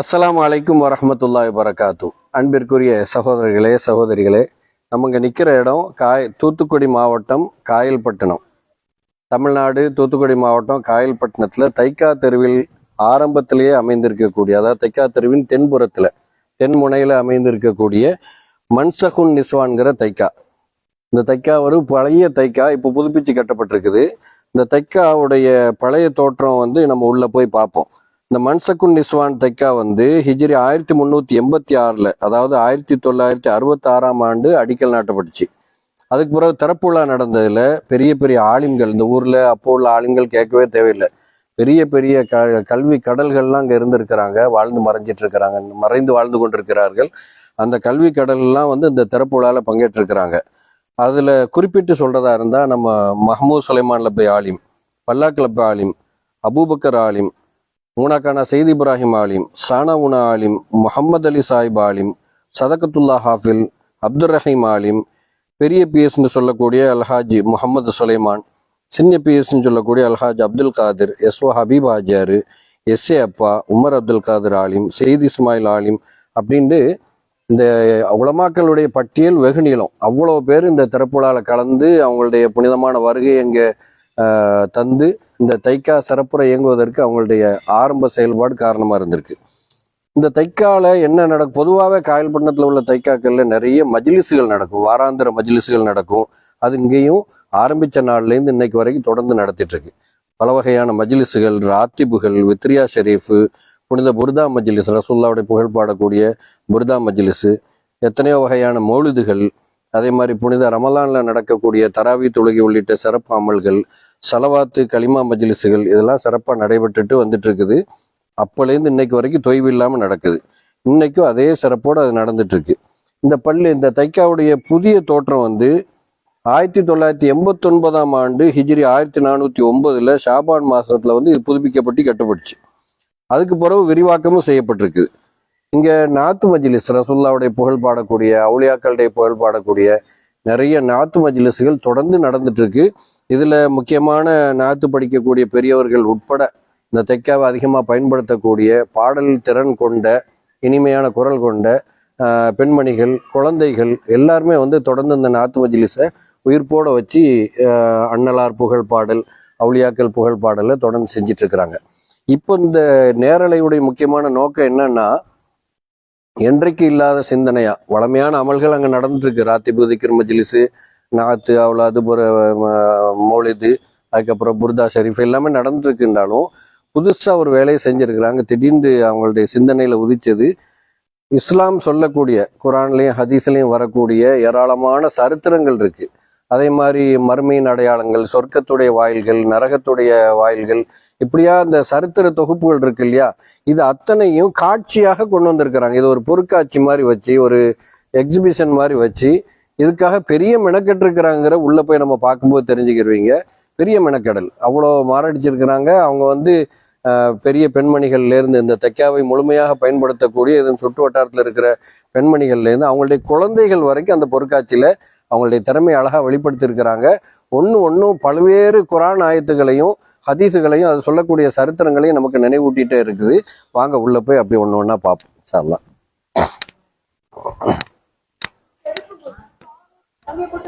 அஸ்லாம் அலைக்கும் வரமத்துல்லா வரகாத்து அன்பிற்குரிய சகோதரர்களே சகோதரிகளே நம்ம இங்கே நிற்கிற இடம் காய் தூத்துக்குடி மாவட்டம் காயல்பட்டினம். தமிழ்நாடு தூத்துக்குடி மாவட்டம் காயல்பட்டினத்தில் தைக்கா தெருவில் ஆரம்பத்திலேயே அமைந்திருக்கக்கூடிய அதாவது தைக்கா தெருவின் தென்புறத்தில் தென்முனையில் அமைந்திருக்கக்கூடிய மன்சகுன் நிஸ்வான்கிற தைக்கா. இந்த தைக்கா ஒரு பழைய தைக்கா இப்போ புதுப்பிச்சு கட்டப்பட்டிருக்குது. இந்த தைக்காவுடைய பழைய தோற்றம் வந்து நம்ம உள்ளே போய் பார்ப்போம். இந்த மன்சகுன் நிஸ்வான் தைக்கா வந்து ஹிஜ்ரி ஆயிரத்தி முந்நூற்றி எண்பத்தி ஆறில் அதாவது ஆயிரத்தி தொள்ளாயிரத்தி அறுபத்தி ஆறாம் ஆண்டு அடிக்கல் நாட்டப்பட்டுச்சு. அதுக்கு பிறகு தரப்புழா நடந்ததில் பெரிய பெரிய ஆலிம்கள் இந்த ஊரில் அப்போ உள்ள ஆளுங்கள் கேட்கவே தேவையில்லை. பெரிய பெரிய க கல்வி கடல்கள்லாம் அங்கே இருந்திருக்கிறாங்க வாழ்ந்து மறைஞ்சிட்டு இருக்கிறாங்க மறைந்து வாழ்ந்து கொண்டிருக்கிறார்கள். அந்த கல்வி கடல்லாம் வந்து இந்த திறப்புலாவில் பங்கேற்றிருக்கிறாங்க. அதில் குறிப்பிட்டு சொல்கிறதா இருந்தால் நம்ம மஹமூத் சுலைமான் லப்பை ஆலிம் பல்லாக் லப்பை ஆலிம் அபூபக்கர் ஆலிம் உனக்கான செய்தி இப்ராஹிம் ஆலிம் சானா உனா ஆலிம் முஹம்மது அலி சாஹிப் ஆலிம் சதகத்துல்லா ஹாஃபில் அப்துல் ரஹீம் ஆலிம் பெரிய பிஎஸ்ன்னு சொல்லக்கூடிய அல்ஹாஜி முகமது சுலைமான் சின்ன பிஎஸ்ன்னு சொல்லக்கூடிய Alhaj Abdul Kadir S O Habeeb Ajiyar S A அப்பா உமர் அப்துல் காதிர் ஆலிம் செய்தி இஸ்மாயில் ஆலிம் அப்படின்ட்டு இந்த உலமாக்களுடைய பட்டியல் வெகு நீளம் அவ்வளோ பேர் இந்த திறப்புழாவில் கலந்து அவங்களுடைய புனிதமான வருகை எங்கே தந்து இந்த தைக்கா சிறப்புற இயங்குவதற்கு அவங்களுடைய ஆரம்ப செயல்பாடு காரணமாக இருந்திருக்கு. இந்த தைக்கால என்ன நடக்கும்? பொதுவாகவே காயல்பட்டினத்தில் உள்ள தைக்காக்கள்ல நிறைய மஜிலிசுகள் நடக்கும். வாராந்திர மஜிலிசுகள் நடக்கும். அது இங்கேயும் ஆரம்பித்த நாள்லேருந்து இன்னைக்கு வரைக்கும் தொடர்ந்து நடத்திட்டு இருக்கு பல வகையான மஜிலிசுகள் ராத்திபுகள் வித்ரியா ஷெரீஃபு புனித புர்தா மஜிலிஸ் ரசுல்லாவுடைய புகழ் பாடக்கூடிய புர்தா மஜிலிஸு எத்தனையோ வகையான மௌலிதுகள் அதே மாதிரி புனித ரமலான்ல நடக்கக்கூடிய தராவி தொழுகை உள்ளிட்ட சிறப்பு அமல்கள் சலவாத்து களிமா மஜ்லிஸுகள் இதெல்லாம் சிறப்பாக நடைபெற்றுட்டு வந்துட்டு இருக்குது அப்போலேருந்து இன்னைக்கு வரைக்கும் தொய்வு இல்லாமல் நடக்குது. இன்னைக்கும் அதே சிறப்போடு அது நடந்துட்டுருக்கு. இந்த பள்ளி இந்த தைக்காவுடைய புதிய தோற்றம் வந்து ஆயிரத்தி தொள்ளாயிரத்தி எண்பத்தொன்பதாம் ஆண்டு ஹிஜ்ரி ஆயிரத்தி நானூற்றி ஒம்பதில் ஷாபான் மாதத்தில் வந்து இது புதுப்பிக்கப்பட்டு கட்டுப்பட்டுச்சு. அதுக்கு பிறகு விரிவாக்கமும் செய்யப்பட்டிருக்குது. இங்கே நாத்து மஜ்லிஸ் ரசுல்லாவுடைய புகழ் பாடக்கூடிய அவுளியாக்களுடைய புகழ் பாடக்கூடிய நிறைய நாத்து மஜ்லிஸ்கள் தொடர்ந்து நடந்துட்டு இருக்கு இதில் முக்கியமான நாத்து படிக்கக்கூடிய பெரியவர்கள் உட்பட இந்த தெக்காவை அதிகமாக பயன்படுத்தக்கூடிய பாடல் திறன் கொண்ட இனிமையான குரல் கொண்ட பெண்மணிகள் குழந்தைகள் எல்லாருமே வந்து தொடர்ந்து இந்த நாத்து மஜிலிஸை உயிர்ப்போட வச்சு அண்ணலார் அன்னலார் புகழ் பாடல் அவுளியாக்கள் புகழ் பாடலை தொடர்ந்து செஞ்சிட்டு இருக்கிறாங்க இப்போ இந்த நேரலையுடைய முக்கியமான நோக்கம் என்னன்னா என்றைக்கு இல்லாத சிந்தனையா வளமையான அமல்கள் அங்கே நடந்துட்டு ராத்திபு திக்ர் மஜிலிஸு நாத்து அவ்வளோ புற மௌலிது அதுக்கப்புறம் புர்தா ஷெரீஃப் எல்லாமே நடந்துருக்குன்றாலும் புதுசாக ஒரு வேலையை செஞ்சுருக்குறாங்க. திடீர்னு அவங்களுடைய சிந்தனையில் உதிச்சது இஸ்லாம் சொல்லக்கூடிய குரான்லேயும் ஹதீஸ்லேயும் வரக்கூடிய ஏராளமான சரித்திரங்கள் இருக்குது அதே மாதிரி மர்மையின் அடையாளங்கள் சொர்க்கத்துடைய வாயில்கள் நரகத்துடைய வாயில்கள் இப்படியா இந்த சரித்திர தொகுப்புகள் இருக்கு இல்லையா? இது அத்தனையும் காட்சியாக கொண்டு வந்திருக்கிறாங்க. இது ஒரு பொருட்காட்சி மாதிரி வச்சு ஒரு எக்ஸிபிஷன் மாதிரி வச்சு இதுக்காக பெரிய மெனக்கெட்டு இருக்கிறாங்கிற உள்ளே போய் நம்ம பார்க்கும்போது தெரிஞ்சுக்கிருவீங்க. பெரிய மெனக்கெடல். அவ்வளோ மாரடிச்சிருக்கிறாங்க. அவங்க வந்து பெரிய பெண்மணிகள்லேருந்து இந்த தைக்காவை முழுமையாக பயன்படுத்தக்கூடிய இதன் சுற்று வட்டாரத்தில் இருக்கிற பெண்மணிகள்லேருந்து அவங்களுடைய குழந்தைகள் வரைக்கும் அந்த பொருட்காட்சியில் அவங்களுடைய திறமையை அழகாக வெளிப்படுத்தியிருக்கிறாங்க. ஒன்று ஒன்றும் பல்வேறு குரான் ஆயத்துகளையும் ஹதீஸுகளையும் அது சொல்லக்கூடிய சரித்திரங்களையும் நமக்கு நினைவூட்டிகிட்டே இருக்குது. வாங்க உள்ளே போய் அப்படி ஒன்று ஒன்றா பார்ப்போம். சார்லாம் இப்போ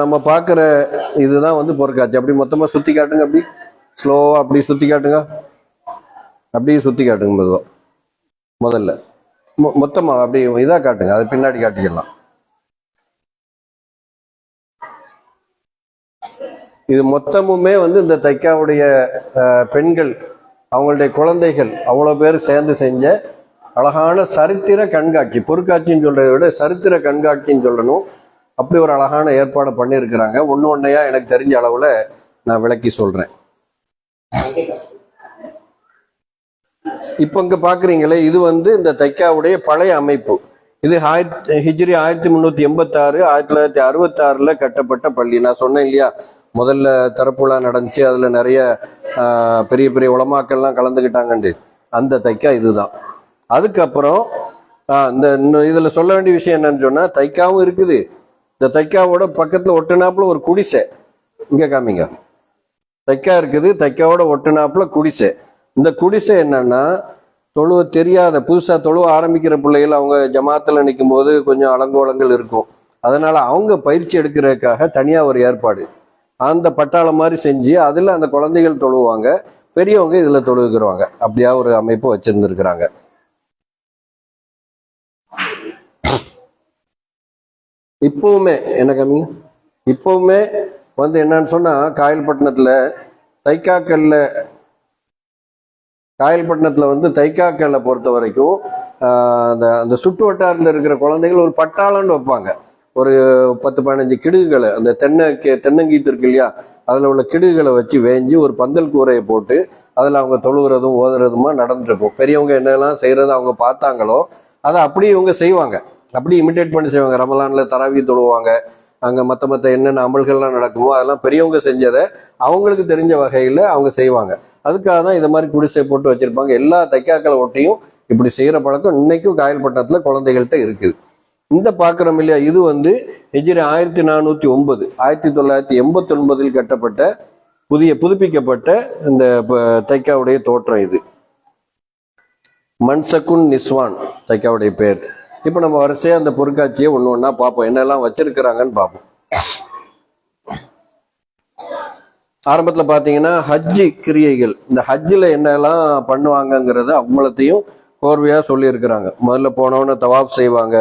நம்ம பார்க்குற இதுதான் வந்து பொருட்காட்சி. அப்படி மொத்தமாக சுற்றி காட்டுங்க அப்படி. ஸ்லோவாக அப்படி சுற்றி காட்டுங்க. அப்படியே சுற்றி காட்டுங்க மெதுவாக முதல்ல. மொ மொத்தமாக அப்படி இதாக காட்டுங்க. அது பின்னாடி காட்டிக்கலாம். இது மொத்தமுமே வந்து இந்த தைக்காவுடைய பெண்கள் அவங்களுடைய குழந்தைகள் அவ்வளோ பேர் சேர்ந்து செஞ்ச அழகான சரித்திர கண்காட்சி. பொருட்காட்சின்னு சொல்கிறத விட சரித்திர கண்காட்சின்னு சொல்லணும். அப்படி ஒரு அழகான ஏற்பாடு பண்ணியிருக்கிறாங்க. ஒன்று ஒன்றையா எனக்கு தெரிஞ்ச அளவில் நான் விளக்கி சொல்கிறேன் இப்போ இங்கே பார்க்குறீங்களே இது வந்து இந்த தைக்காவுடைய பழைய அமைப்பு. இது ஆயிரத்தி ஹிஜ்ரி ஆயிரத்தி முந்நூற்றி எண்பத்தாறு ஆயிரத்தி தொள்ளாயிரத்தி அறுபத்தாறில் கட்டப்பட்ட பள்ளி. நான் சொன்னேன் இல்லையா? முதல்ல தரப்புலாம் நடந்துச்சு. அதில் நிறைய பெரிய பெரிய உளமாக்கள்லாம் கலந்துக்கிட்டாங்கண்டு அந்த தைக்கா இதுதான். அதுக்கப்புறம் இந்த இன்னும் இதில் சொல்ல வேண்டிய விஷயம் என்னன்னு சொன்னால் தைக்காவும் இருக்குது. இந்த தைக்காவோட பக்கத்தில் ஒட்டுனாப்புல ஒரு குடிசை. இங்கே காமிங்க. தைக்கா இருக்குது தைக்காவோட ஒட்டுனாப்புல குடிசை. இந்த குடிசை என்னன்னா தொழுவ தெரியாத புதுசாக தொழுவ ஆரம்பிக்கிற பிள்ளைகள் அவங்க ஜமாத்தில் நிற்கும் போது கொஞ்சம் அலங்கோலங்கள் இருக்கும். அதனால் அவங்க பயிற்சி எடுக்கிறதுக்காக தனியாக ஒரு ஏற்பாடு. அந்த பட்டாளம் மாதிரி செஞ்சு அதில் அந்த குழந்தைகள் தொழுவாங்க பெரியவங்க இதில் தொழுகிறவாங்க அப்படியா ஒரு அமைப்பு வச்சிருந்துருக்கிறாங்க. இப்போவுமே என்ன கம்மி? இப்போவுமே வந்து என்னன்னு சொன்னால் காயல்பட்டினத்தில் தைக்காக்கல்ல காயல்பட்டினத்தில் வந்து தைக்காக்கல்ல பொறுத்த வரைக்கும் அந்த அந்த சுற்று வட்டாரத்தில் இருக்கிற குழந்தைகள் ஒரு பட்டாளம்னு வைப்பாங்க. ஒரு பத்து பதினஞ்சு கிடுகுகளை அந்த தென்னை கே- தென்னங்கீத்து இருக்கு இல்லையா? அதில் உள்ள கிடுகுகளை வச்சு வேஞ்சி ஒரு பந்தல் கூரையை போட்டு அதில் அவங்க தொழுகிறதும் ஓதுறதுமா நடந்துருக்கும் பெரியவங்க என்னெல்லாம் செய்கிறத அவங்க பார்த்தாங்களோ அதை அப்படியே இவங்க செய்வாங்க. அப்படி இமிட்டேட் பண்ணி செய்வாங்க. ரமலானில் தராவி தொழுவாங்க. அங்கே மற்ற மற்ற என்னென்ன அமல்கள்லாம் நடக்குமோ அதெல்லாம் பெரியவங்க செஞ்சதை அவங்களுக்கு தெரிஞ்ச வகையில் அவங்க செய்வாங்க. அதுக்காக தான் இந்த மாதிரி குடிசை போட்டு வச்சுருப்பாங்க. எல்லா தைக்காக்களை ஒட்டியும் இப்படி செய்கிற பழக்கம் இன்னைக்கும் காயல்பட்டினத்துல குழந்தைகள்கிட்ட இருக்குது. இந்த பாக்குறோம் இல்லையா? இது வந்து ஹெஜ்ரி ஆயிரத்தி நானூத்தி ஒன்பது ஆயிரத்தி தொள்ளாயிரத்தி எண்பத்தி ஒன்பதில் கட்டப்பட்ட புதிய புதுப்பிக்கப்பட்ட இந்த தைக்காவுடைய தோற்றம் இது. மன்சகுன் நிஸ்வான் தைக்காவுடைய பேர். இப்போ நம்ம வரிசையா அந்த பொருட்காட்சியை ஒன்று ஒன்றா பார்ப்போம். என்னெல்லாம் வச்சிருக்கிறாங்கன்னு பார்ப்போம். ஆரம்பத்தில் பார்த்தீங்கன்னா ஹஜ்ஜி கிரியைகள். இந்த ஹஜ்ஜில் என்னெல்லாம் பண்ணுவாங்கங்கிறத அவ்வளோத்தையும் கோர்வையாக சொல்லியிருக்கிறாங்க. முதல்ல போனவொன்னே தவாப் செய்வாங்க.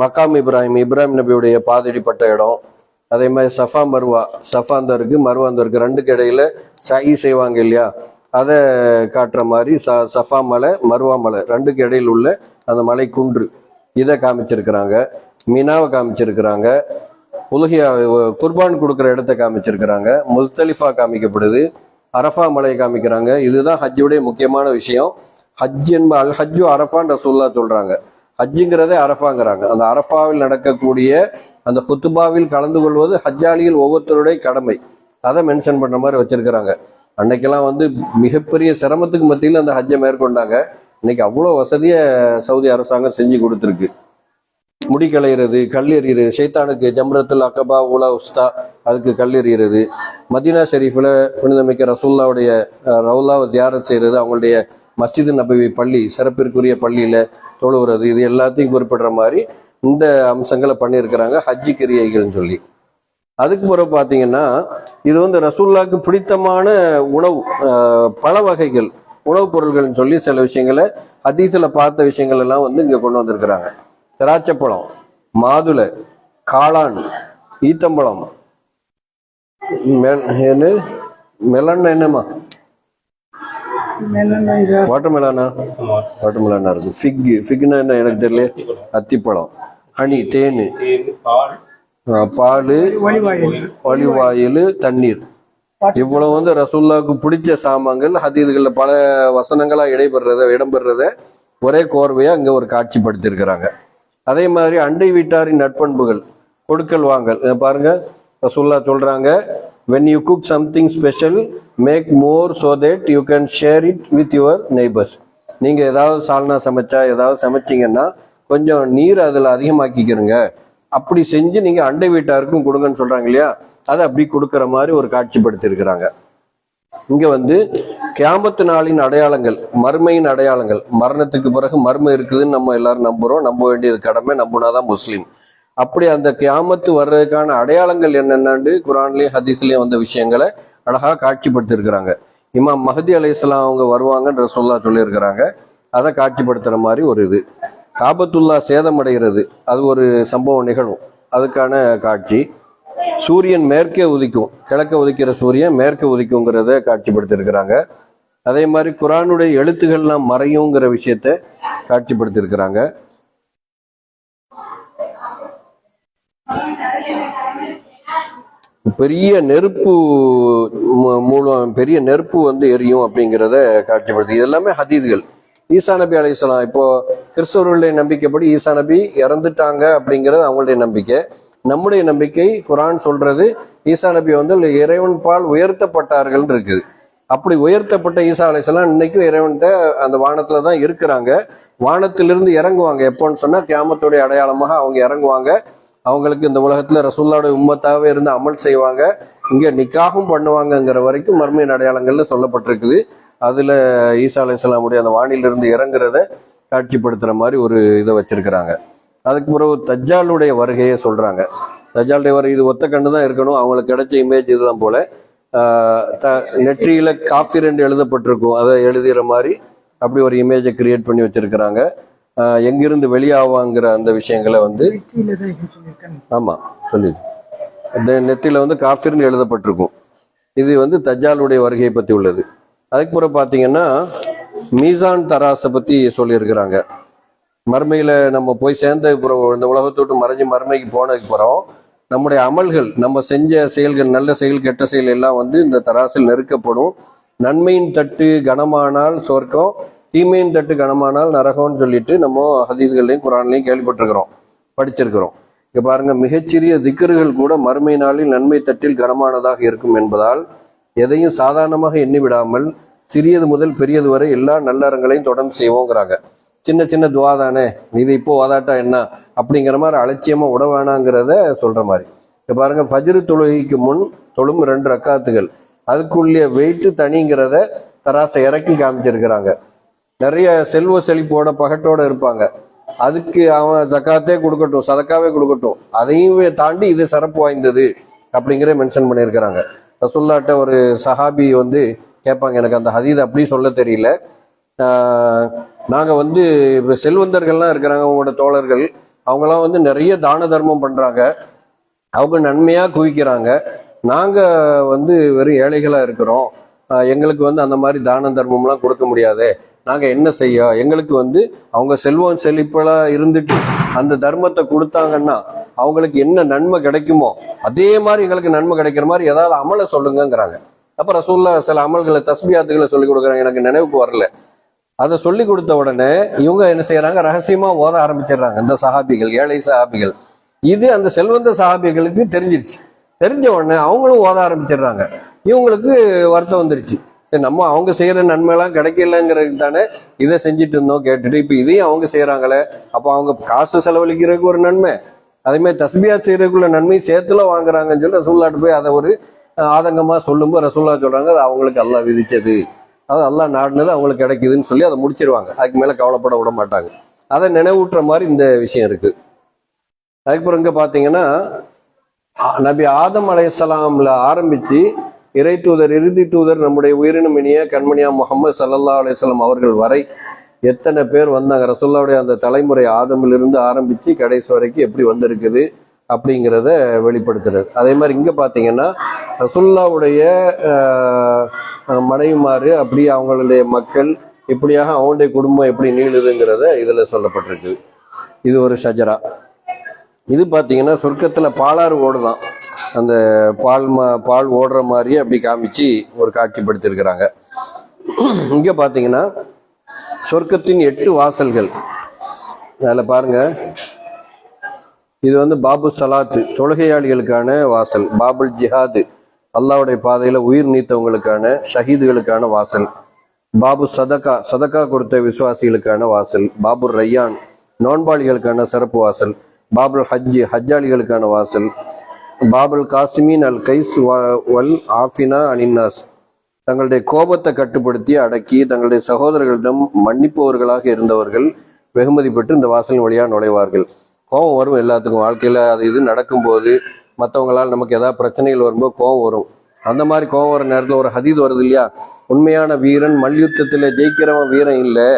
மக்காம் இப்ராஹிம். இப்ராஹிம் நபியுடைய பாதடிப்பட்ட இடம். அதே மாதிரி சஃபா மர்வா. சஃபா அந்த இருக்கு மருவா அந்த இருக்கு ரெண்டுக்கு இடையில சாயி செய்வாங்க இல்லையா? அதை காட்டுற மாதிரி ச சஃபா மலை மர்வா மலை ரெண்டுக்கு இடையில் உள்ள அந்த மலை குன்று. இதை காமிச்சிருக்கிறாங்க. மினாவை காமிச்சிருக்கிறாங்க. உலகியா குர்பான் கொடுக்குற இடத்த காமிச்சிருக்கிறாங்க. முஸ்தலிஃபா காமிக்கப்படுது. அரஃபா மலையை காமிக்கிறாங்க. இதுதான் ஹஜ்ஜுடைய முக்கியமான விஷயம். ஹஜ் என்ப அல் ஹஜ்ஜு அரஃபான் ரசூல்லா சொல்கிறாங்க ஹஜ்ஜுங்கிறதே அரஃபாங்கிறாங்க. அந்த அரஃபாவில் நடக்கக்கூடிய அந்த ஹுத்துபாவில் கலந்து கொள்வது ஹஜ்ஜாலியில் ஒவ்வொருத்தருடைய கடமை. அதை மென்ஷன் பண்ற மாதிரி வச்சிருக்கிறாங்க. அன்னைக்கெல்லாம் வந்து மிகப்பெரிய சிரமத்துக்கு மத்தியில் அந்த ஹஜ்ஜை மேற்கொண்டாங்க. இன்னைக்கு அவ்வளோ வசதியை சவுதி அரசாங்கம் செஞ்சு கொடுத்துருக்கு. முடி களையிறது கல் எறிகிறது ஷைத்தானுக்கு ஜம்ரத்துல் அக்கபா உலா உஸ்தா அதுக்கு கல் எறிகிறது மதீனா ஷெரீஃபில் புனிதமிக்க ரசூல்லாவுடைய அஹ், ரவுலாவை தியாரம் செய்கிறது அவங்களுடைய மஸ்ஜிது நபவி பள்ளி சிறப்பிற்குரிய பள்ளியில் தொழுவுறது இது எல்லாத்தையும் குறிப்பிடுற மாதிரி இந்த அம்சங்களை பண்ணியிருக்கிறாங்க ஹஜ்ஜி கிரியைகள்னு சொல்லி. அதுக்கு பிறகு பார்த்தீங்கன்னா இது வந்து ரசூல்லாக்கு பிடித்தமான உணவு பல பழ வகைகள் உணவுப் பொருள்கள்னு சொல்லி சில விஷயங்களை ஹதீஸில் பார்த்த விஷயங்கள் எல்லாம் வந்து இங்கே கொண்டு வந்திருக்கிறாங்க. திராட்சைப்பழம் மாதுளை காளான் ஈத்தம்பழம் மெல் என்ன? மெலன் என்னம்மா? வாட்டர் மெலானா வாட்டர் மெலானா இருக்கு. ஃபிக் ஃபிக்னா என்ன எனக்கு தெரியல அத்திப்பழம். ஹனி தேன். பால். ஆயில் தண்ணீர். இவ்வளவு வந்து ரசூல்லாவுக்கு பிடிச்ச சாமான்கள் ஹதீதுகளில் பல வசனங்களா இடைபெறத இடம்பெறத ஒரே கோர்வையா இங்க ஒரு காட்சிப்படுத்தியிருக்கிறாங்க. அதே மாதிரி அண்டை வீட்டாரின் நட்பண்புகள் கொடுக்கல் வாங்கல். பாருங்க. ரசூல்லா சொல்றாங்க. When you cook something special make more so that you can share it with your neighbors. நீங்கள் ஏதாவது சால்னா சமைச்சா ஏதாவது சமைச்சீங்கன்னா கொஞ்சம் நீர் அதில் அதிகமாக்கிக்கிறங்க. அப்படி செஞ்சு நீங்கள் அண்டை வீட்டாருக்கும் கொடுங்கன்னு சொல்கிறாங்க இல்லையா? அதை அப்படி கொடுக்குற மாதிரி ஒரு காட்சிப்படுத்தியிருக்கிறாங்க. இங்கே வந்து கேமத்து நாளின் அடையாளங்கள் மர்மையின் அடையாளங்கள். மரணத்துக்கு பிறகு மர்மை இருக்குதுன்னு நம்ம எல்லாரும் நம்புகிறோம் நம்ப வேண்டியது கடமை நம்புனாதான் முஸ்லீம். அப்படி அந்த கியாமத்து வர்றதுக்கான அடையாளங்கள் என்னென்னு குரான்லேயும் ஹதீஸ்லயும் வந்த விஷயங்களை அழகாக காட்சிப்படுத்திருக்கிறாங்க இமாம் மஹதி அலைஹிஸ்ஸலாம் அவங்க வருவாங்கன்ற சொல்லா சொல்லியிருக்கிறாங்க. அதை காட்சிப்படுத்துகிற மாதிரி ஒரு இது. காபத்துல்லா சேதமடைகிறது. அது ஒரு சம்பவம் நிகழும். அதுக்கான காட்சி. சூரியன் மேற்கே உதிக்கும். கிழக்க உதிக்கிற சூரியன் மேற்கே உதிக்குங்கிறத காட்சிப்படுத்தியிருக்கிறாங்க. அதே மாதிரி குரானுடைய எழுத்துக்கள்லாம் மறையுங்கிற விஷயத்த காட்சிப்படுத்தியிருக்கிறாங்க. பெரிய நெருப்பு மூலம் பெரிய நெருப்பு வந்து எரியும் அப்படிங்கிறத காட்சிப்படுத்தி இது எல்லாமே ஹதீதுகள். ஈசா நபி அலைஹிஸ்ஸலாம் இப்போ கிறிஸ்தவர்களுடைய நம்பிக்கைப்படி ஈசா நபி இறந்துட்டாங்க அப்படிங்கிறது அவங்களுடைய நம்பிக்கை. நம்முடைய நம்பிக்கை குரான் சொல்றது ஈசா நபி வந்து இறைவன் பால் உயர்த்தப்பட்டார்கள் இருக்குது. அப்படி உயர்த்தப்பட்ட ஈசா அலைசலாம் இன்னைக்கும் இறைவன்கிட்ட அந்த வானத்துல தான் இருக்கிறாங்க. வானத்திலிருந்து இறங்குவாங்க. எப்போன்னு சொன்னா கியாமத்துடைய அடையாளமாக அவங்க இறங்குவாங்க. அவங்களுக்கு இந்த உலகத்துல ரசூல்லாவோட உம்மத்தாவே இருந்து அமல் செய்வாங்க. இங்க நிக்காகும் பண்ணுவாங்கங்கிற வரைக்கும் மர்மையின் அடையாளங்கள்ல சொல்லப்பட்டிருக்குது. அதுல ஈசா அலிஸ்லாமுடைய அந்த வானிலிருந்து இறங்குறத காட்சிப்படுத்துற மாதிரி ஒரு இதை வச்சிருக்கிறாங்க. அதுக்கு பிறகு தஜ்ஜாலுடைய வருகையை சொல்றாங்க. தஜ்ஜாலுடைய வருகை இது ஒத்த கண்ணு தான் இருக்கணும் அவங்களுக்கு கிடைச்ச இமேஜ் இதுதான் போல. த- நெற்றியில காஃபிர் என்று எழுதப்பட்டிருக்கும். அதை எழுதுகிற மாதிரி அப்படி ஒரு இமேஜை கிரியேட் பண்ணி வச்சிருக்கிறாங்க. எங்கிருந்து வெளியாவாங்கிற அந்த விஷயங்களை வந்து வெற்றியில தான் இருக்குன்னு சொல்லியிருக்காங்க ஆமா சொல்லி இந்த நெத்தியில வந்து காஃபிர்னு எழுதப்பட்டிருக்கும். இது வந்து தஜ்ஜாலுடைய வருகையை பத்தி உள்ளது. அதுக்கு பிறகு பாத்தீங்கன்னா மீசான் தராசை பத்தி சொல்லியிருக்கிறாங்க. மறுமையில நம்ம போய் சேர்ந்த இந்த உலகத்தை விட்டு மறைஞ்சு மறுமைக்கு போனதுக்கு பிறகு நம்முடைய அமல்கள் நம்ம செஞ்ச செயல்கள் நல்ல செயல் கெட்ட செயல் எல்லாம் வந்து இந்த தராசில் நெருக்கப்படும். நன்மையின் தட்டு கனமானால் சொர்க்கம் தீமையின் தட்டு கனமானால் நரகம்னு சொல்லிட்டு நம்ம ஹதீஸ்கள்லையும் குரான்லையும் கேள்விப்பட்டிருக்கிறோம் படிச்சிருக்கிறோம். இங்கே பாருங்க மிகச்சிறிய திக்கர்கள் கூட மறுமை நாளில் நன்மை தட்டில் கனமானதாக இருக்கும் என்பதால் எதையும் சாதாரணமாக எண்ணி விடாமல் சிறியது முதல் பெரியது வரை எல்லா நல்லறங்களையும் தொடர்ந்து செய்வோங்கிறாங்க. சின்ன சின்ன துவா தானே இது இப்போ வாதாட்டா என்ன அப்படிங்கிற மாதிரி அலட்சியமாக விட வேணாங்கிறத சொல்கிற மாதிரி. இப்போ பாருங்க ஃபஜ்ரு தொழுகைக்கு முன் தொழும் ரெண்டு ரக்காத்துகள் அதுக்குள்ளே வெயிட்டு தனிங்கிறத தராசை இறக்கி காமிச்சிருக்கிறாங்க. நிறைய செல்வ செழிப்போட பகட்டோட இருப்பாங்க. அதுக்கு அவன் ஜக்காத்தே கொடுக்கட்டும் சதக்காவே கொடுக்கட்டும். அதையும் தாண்டி இது சிறப்பு வாய்ந்தது அப்படிங்கிற மென்ஷன் பண்ணியிருக்கிறாங்க. ரசுல்லாட்ட ஒரு சஹாபி வந்து கேட்பாங்க எனக்கு அந்த ஹதீத் அப்படி சொல்ல தெரியல. நாங்கள் வந்து இப்போ செல்வந்தர்கள்லாம் இருக்கிறாங்க அவங்களோட தோழர்கள். அவங்கெல்லாம் வந்து நிறைய தான தர்மம் பண்ணுறாங்க அவங்க நன்மையாக குவிக்கிறாங்க. நாங்கள் வந்து வெறும் ஏழைகளாக இருக்கிறோம். எங்களுக்கு வந்து அந்த மாதிரி தான தர்மம்லாம் கொடுக்க முடியாதே. நாங்கள் என்ன செய்ய? எங்களுக்கு வந்து அவங்க செல்வம் செழிப்பெல்லாம் இருந்துட்டு அந்த தர்மத்தை கொடுத்தாங்கன்னா அவங்களுக்கு என்ன நன்மை கிடைக்குமோ அதே மாதிரி எங்களுக்கு நன்மை கிடைக்கிற மாதிரி ஏதாவது அமலை சொல்லுங்கங்கிறாங்க. அப்புறம் ரசூல்லா சில அமல்களை தஸ்பியாத்துகளை சொல்லி கொடுக்குறாங்க. எனக்கு நினைவுக்கு வரல. அதை சொல்லி கொடுத்த உடனே இவங்க என்ன செய்யறாங்க? ரகசியமா ஓத ஆரம்பிச்சிடுறாங்க. இந்த சஹாபிகள் ஏழை சஹாபிகள். இது அந்த செல்வந்த சஹாபிகளுக்கு தெரிஞ்சிருச்சு. தெரிஞ்ச உடனே அவங்களும் ஓத ஆரம்பிச்சிடுறாங்க. இவங்களுக்கு வருத்தம் வந்துருச்சு. சரி நம்ம அவங்க செய்யற நன்மைலாம் கிடைக்கலங்கிறது தானே இதை செஞ்சுட்டு இருந்தோம் கேட்டுட்டு. இப்போ இதையும் அவங்க செய்யறாங்களே அப்போ அவங்க காசு செலவழிக்கிறதுக்கு ஒரு நன்மை. அதே மாதிரி தஸ்பியா செய்யறதுக்குள்ள நன்மை சேர்த்துல வாங்குறாங்கன்னு சொல்லி ரசூல்லாட்டு போய் அதை ஒரு ஆதங்கமா சொல்லும்போது ரசூல்லா சொல்றாங்க அது அவங்களுக்கு எல்லாம் விதிச்சது. அது எல்லாம் நாடினது அவங்களுக்கு கிடைக்குதுன்னு சொல்லி அதை முடிச்சிருவாங்க. அதுக்கு மேல கவலைப்பட விட மாட்டாங்க. அதை நினைவூட்டுற மாதிரி இந்த விஷயம் இருக்கு. அதுக்கப்புறம் இங்க பாத்தீங்கன்னா நபி ஆதம் அலையாம்ல ஆரம்பிச்சு இறை தூதர் இறுதி தூதர் நம்முடைய உயிரினும் இனிய கண்மணியா முகமது சல்லல்லா அலிஸ்லாம் அவர்கள் வரை எத்தனை பேர் வந்தாங்க? ரசுல்லாவுடைய அந்த தலைமுறை ஆதமிலிருந்து ஆரம்பித்து கடைசி வரைக்கும் எப்படி வந்திருக்குது அப்படிங்கிறத வெளிப்படுத்துறது அதே மாதிரி இங்கே பார்த்தீங்கன்னா ரசுல்லாவுடைய ஆஹ், அப்படி அவங்களுடைய மக்கள் இப்படியாக அவனுடைய குடும்பம் எப்படி நீளுதுங்கிறத இதுல சொல்லப்பட்டிருக்கு. இது ஒரு ஷஜரா. இது பார்த்தீங்கன்னா சொர்க்கத்துல பாலாறு ஓடுதான். அந்த பால் மா பால் ஓடுற மாதிரியே அப்படி காமிச்சு ஒரு காட்சிப்படுத்தியிருக்கிறாங்க. இங்க பார்த்தீங்கன்னா சொர்க்கத்தின் எட்டு வாசல்கள். அதில் பாருங்க. இது வந்து பாபு சலாத்து தொழுகையாளிகளுக்கான வாசல். பாபுல் ஜிஹாது அல்லாவுடைய பாதையில உயிர் நீத்தவங்களுக்கான ஷஹீதுகளுக்கான வாசல். பாபு சதகா சதகா கொடுத்த விசுவாசிகளுக்கான வாசல். பாபுர் ரையான் நோன்பாளிகளுக்கான சிறப்பு வாசல். பாபுல் ஹஜ் ஹஜ்ஜாளிகளுக்கான வாசல். பாபுல் காசிமின் அல் கைஸ் வல் ஆஃபினா அனின்னாஸ். தங்களுடைய கோபத்தை கட்டுப்படுத்தி அடக்கி தங்களுடைய சகோதரர்களிடம் மன்னிப்பவர்களாக இருந்தவர்கள் வெகுமதி பெற்று இந்த வாசலின் வழியாக நுழைவார்கள். கோபம் வரும் எல்லாத்துக்கும். வாழ்க்கையில் அது இது நடக்கும்போது மற்றவங்களால் நமக்கு ஏதாவது பிரச்சனைகள் வரும்போது கோபம் வரும். அந்த மாதிரி கோபம் வர நேரத்தில் ஒரு ஹதீத் வருது இல்லையா? உண்மையான வீரன் மல்யுத்தத்தில் ஜெயிக்கிறவன் வீரன் இல்லை.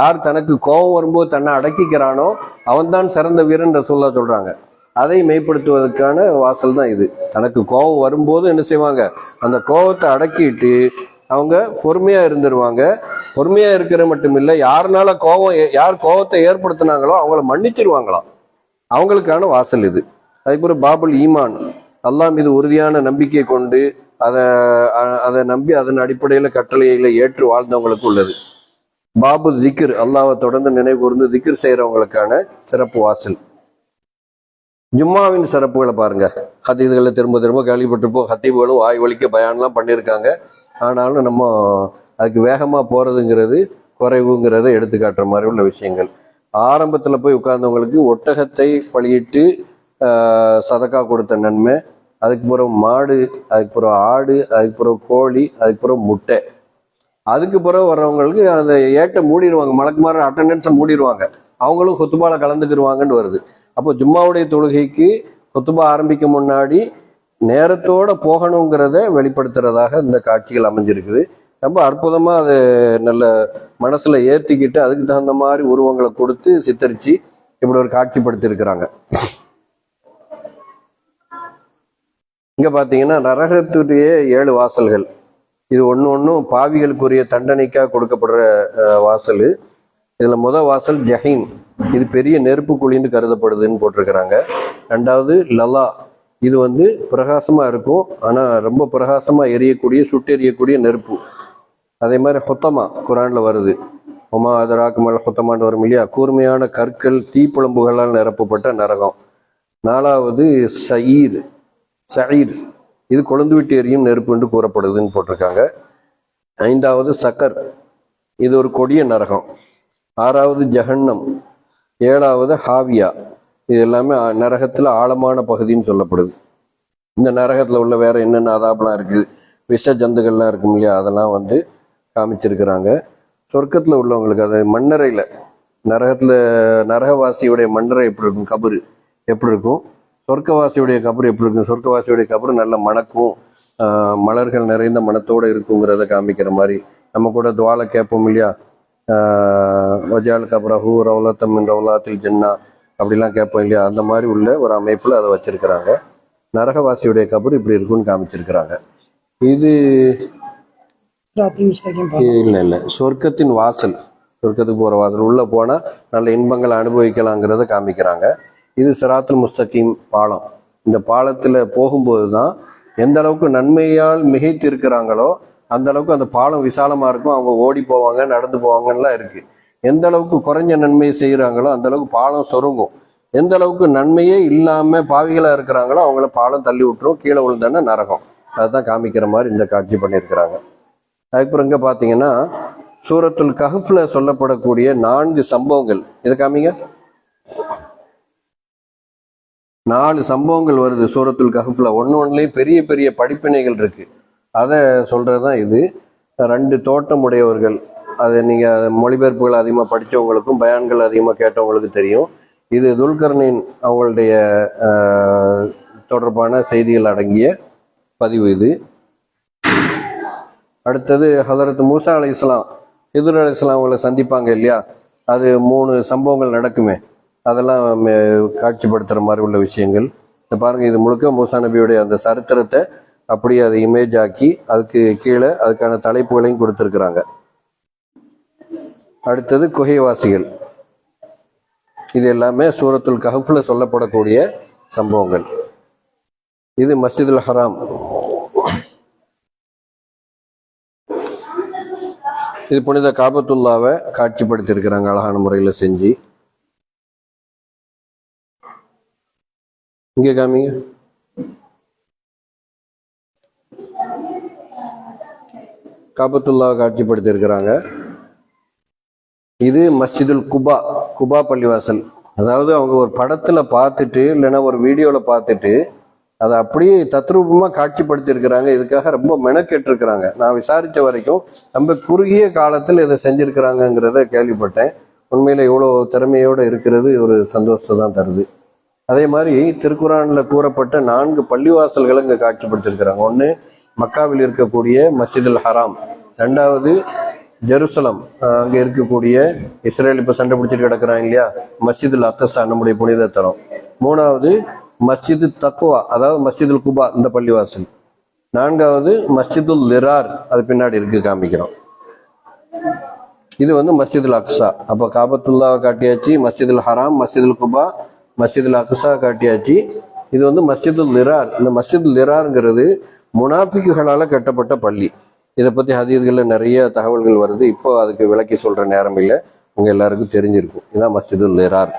யார் தனக்கு கோபம் வரும்போது தன்னை அடக்கிக்கிறானோ அவன்தான் சிறந்த வீரன் ரசூல்லா சொல்கிறாங்க அதை மெய்ப்படுத்துவதற்கான வாசல் தான் இது. தனக்கு கோபம் வரும்போது என்ன செய்வாங்க? அந்த கோபத்தை அடக்கிட்டு அவங்க பொறுமையாக இருந்துருவாங்க. பொறுமையாக இருக்கிற மட்டும் இல்லை யாருனால கோபம் ஏ- யார் கோபத்தை ஏற்படுத்தினாங்களோ அவங்கள மன்னிச்சிருவாங்களாம். அவங்களுக்கான வாசல் இது. அதுக்கப்புறம் பாபுல் ஈமான். அல்லாஹ் மீது உறுதியான நம்பிக்கை கொண்டு அதை அதை நம்பி அதன் அடிப்படையில் கட்டளையில் ஏற்று வாழ்ந்தவங்களுக்கு உள்ளது. பாபு திக்ர் அல்லாவை தொடர்ந்து நினைவு கூர்ந்து திக்ர் செய்கிறவங்களுக்கான சிறப்பு வாசல். ஜும்மாவின் சிறப்புகளை பாருங்க. ஹதீதுகளை திரும்ப திரும்ப கேள்விப்பட்டிருப்போம். ஹத்தீபுகளும் வாய் வலிக்க பயான்லாம் பண்ணியிருக்காங்க. ஆனாலும் நம்ம அதுக்கு வேகமாக போகிறதுங்கிறது குறைவுங்கிறத எடுத்துக்காட்டுற மாதிரி உள்ள விஷயங்கள். ஆரம்பத்தில் போய் உட்கார்ந்தவங்களுக்கு ஒட்டகத்தை பழியிட்டு சதக்கா கொடுத்த நன்மை. அதுக்கு பிறகு மாடு அதுக்கு பிறகு ஆடு அதுக்கு பிறகு கோழி அதுக்கு பிறகு முட்டை. அதுக்கு பிறகு வர்றவங்களுக்கு அந்த ஏட்டை மூடிடுவாங்க. மலக்குமார அட்டண்டன்ஸை மூடிடுவாங்க. அவங்களும் கொத்துபால கலந்துக்கிடுவாங்கன்னு வருது. அப்போ ஜும்மாவுடைய தொழுகைக்கு கொத்துபா ஆரம்பிக்க முன்னாடி நேரத்தோட போகணுங்கிறத வெளிப்படுத்துறதாக இந்த காட்சிகள் அமைஞ்சிருக்குது. ரொம்ப அற்புதமா அது நல்ல மனசுல ஏத்திக்கிட்டு அதுக்கு தகுந்த மாதிரி உருவங்களை கொடுத்து சித்தரிச்சு இப்படி ஒரு காட்சிப்படுத்தியிருக்கிறாங்க. இங்கே இங்க பாத்தீங்கன்னா நரகத்துடைய ஏழு வாசல்கள். இது ஒன்று ஒன்றும் பாவிகளுக்குரிய தண்டனைக்காக கொடுக்கப்படுற வாசல். இதுல முத வாசல் ஜஹீன். இது பெரிய நெருப்பு குழின்னு கருதப்படுதுன்னு போட்டிருக்கிறாங்க. ரெண்டாவது லலா. இது வந்து பிரகாசமாக இருக்கும். ஆனால் ரொம்ப பிரகாசமாக எரியக்கூடிய சுட்டெரியக்கூடிய நெருப்பு. அதே மாதிரி ஹொத்தமா குரானில் வருது. ஒமா அதராக்கு மேல ஹொத்தமான்னு வரும் இல்லையா? கூர்மையான கற்கள் தீப்புழம்புகளால் நிரப்பப்பட்ட நரகம். நாலாவது சயீர். சயீர். இது கொழுந்து விட்டு எரியும் நெருப்பு என்று கூறப்படுதுன்னு போட்டிருக்காங்க. ஐந்தாவது சக்கர். இது ஒரு கொடிய நரகம். ஆறாவது ஜஹன்னம். ஏழாவது ஹாவியா. இது எல்லாமே நரகத்தில் ஆழமான பகுதின்னு சொல்லப்படுது. இந்த நரகத்தில் உள்ள வேற என்னென்ன அதாபெல்லாம் இருக்குது விஷ ஜந்துக்கள்லாம் இருக்கும் இல்லையா? அதெல்லாம் வந்து காமிச்சிருக்கிறாங்க. சொர்க்கத்தில் உள்ளவங்களுக்கு அது மண்ணறையில் நரகத்தில் நரகவாசியுடைய மண்ணறை எப்படி இருக்கும்? கபரு. எப்படி இருக்கும்? சொர்க்கவாசியுடைய கபரு எப்படி இருக்கும்? சொர்க்கவாசியுடைய கபரு நல்ல மணக்கும் மலர்கள் நிறைந்த மனத்தோடு இருக்குங்கிறத காமிக்கிற மாதிரி. நம்ம கூட துவாலை கேட்போம் இல்லையா? வஜால் கப்ரஹூ ரவுலத்தம் மின் ரவுலாத்தில் ஜன்னா அப்படிலாம் கேட்போம் இல்லையா? அந்த மாதிரி உள்ள ஒரு அமைப்புல அதை வச்சிருக்கிறாங்க. நரகவாசியுடைய கபர் இப்படி இருக்குன்னு காமிச்சிருக்கிறாங்க. இது இல்லை இல்லை. சொர்க்கத்தின் வாசல். சொர்க்கத்துக்கு போகிற வாசல். உள்ளே போனால் நல்ல இன்பங்களை அனுபவிக்கலாங்கிறத காமிக்கிறாங்க. இது சிராத்துல் முஸ்தகீம் பாலம். இந்த பாலத்தில் போகும்போது தான் எந்த அளவுக்கு நன்மையால் மிகைத்து இருக்கிறாங்களோ அந்த அளவுக்கு அந்த பாலம் விசாலமாக இருக்கும். அவங்க ஓடி போவாங்க நடந்து போவாங்கலாம் இருக்குது எந்த அளவுக்கு குறைஞ்ச நன்மையை செய்கிறாங்களோ அந்த அளவுக்கு பாலம் சொருங்கும் எந்த அளவுக்கு நன்மையே இல்லாமல் பாவிகளாக இருக்கிறாங்களோ அவங்கள பாலம் தள்ளி விட்டுரும். கீழே விழுந்தானே நரகம். அதுதான் காமிக்கிற மாதிரி இந்த காட்சி பண்ணியிருக்கிறாங்க. அதுக்கப்புறம் இங்கே பார்த்தீங்கன்னா சூரத்துல் கஹஃபில் சொல்லப்படக்கூடிய நான்கு சம்பவங்கள். இதை காமிங்க. நாலு சம்பவங்கள் வருது சூரத்துல் கஹஃப்ல. ஒன்று ஒன்றுலேயும் பெரிய பெரிய படிப்பினைகள் இருக்குது அதை சொல்கிறது தான் இது. ரெண்டு தோட்டம் உடையவர்கள் அது நீங்கள் மொழிபெயர்ப்புகள் அதிகமாக படிச்சவங்களுக்கும் பயான்கள் அதிகமாக கேட்டவங்களுக்கு தெரியும். இது துல்கர்னின் அவங்களுடைய ஆஹ், தொடர்பான செய்திகள் அடங்கிய பதிவு இது. அடுத்தது ஹதரத் மூசா அலி இஸ்லாம் ஹிதுர் அலி இஸ்லாம் அவங்கள சந்திப்பாங்க இல்லையா? அது மூணு சம்பவங்கள் நடக்குமே. அதெல்லாம் மே- மாதிரி உள்ள விஷயங்கள். இந்த இது முழுக்க மூசா நபியுடைய அந்த சரித்திரத்தை அப்படியே அதை இமேஜ் ஆக்கி அதுக்கு கீழே அதுக்கான தலைப்புகளையும் கொடுத்துருக்குறாங்க. அடுத்தது குகைவாசிகள். இது எல்லாமே சூரத்துல் கஹஃப்ல சொல்லப்படக்கூடிய சம்பவங்கள். இது மஸ்ஜிதுல் ஹராம். இது புனித காபத்துல்லாவை காட்சிப்படுத்தியிருக்கிறாங்க அழகான முறையில் செஞ்சு. இங்கே காமிங்க. காபத்துல்லாவை காட்சிப்படுத்தியிருக்கிறாங்க. இது மஸ்ஜிதுல் குபா குபா பள்ளிவாசல். அதாவது அவங்க ஒரு படத்துல பார்த்துட்டு இல்லைன்னா ஒரு வீடியோவில் பார்த்துட்டு அதை அப்படியே தத்ரூபமா காட்சிப்படுத்தியிருக்கிறாங்க. இதுக்காக ரொம்ப மெனக்கெட்டுருக்கிறாங்க. நான் விசாரித்த வரைக்கும் ரொம்ப குறுகிய காலத்தில் இதை செஞ்சிருக்கிறாங்கங்கிறத கேள்விப்பட்டேன். உண்மையில் இவ்வளோ திறமையோட இருக்கிறது ஒரு சந்தோஷத்தை தான் தருது. அதே மாதிரி திருக்குறான்ல கூறப்பட்ட நான்கு பள்ளிவாசல்களை இங்கே காட்சிப்படுத்தியிருக்கிறாங்க. ஒன்று மக்காவில் இருக்கக்கூடிய மஸ்ஜிதுல் ஹராம். ரெண்டாவது ஜெருசலம் அங்க இருக்கக்கூடிய இஸ்ரேல் இப்ப சண்டை பிடிச்சிட்டு கிடக்குறாங்க இல்லையா? மஸ்ஜிதுல் அக்கசா நம்முடைய புனித தலம். மூணாவது மஸ்ஜிது தக்குவா அதாவது மஸ்ஜிதுல் குபா இந்த பள்ளிவாசல். நான்காவது மஸ்ஜிதுல் லிரார் அது பின்னாடி இருக்கு காமிக்கிறோம். இது வந்து மஸ்ஜிதுல் அக்ஸா. அப்போ காபத்துல்லாவை காட்டியாச்சு மஸ்ஜிதுல் ஹராம் மஸ்ஜிதுல் குபா மஸ்ஜிதுல் அக்ஸா காட்டியாச்சு. இது வந்து மஸ்ஜிதுல் லிரார். இந்த மஸ்ஜிதுல் லிரார்ங்கிறது முனாஃபிக்குகளால் கட்டப்பட்ட பள்ளி. இதை பத்தி ஹதீர்களில் நிறைய தகவல்கள் வருது. இப்போ அதுக்கு விளக்கி சொல்ற நேரம் இல்லை. உங்கள் எல்லாருக்கும் தெரிஞ்சிருக்கும். இதான் மஸ்ஜிதுல் லிரார்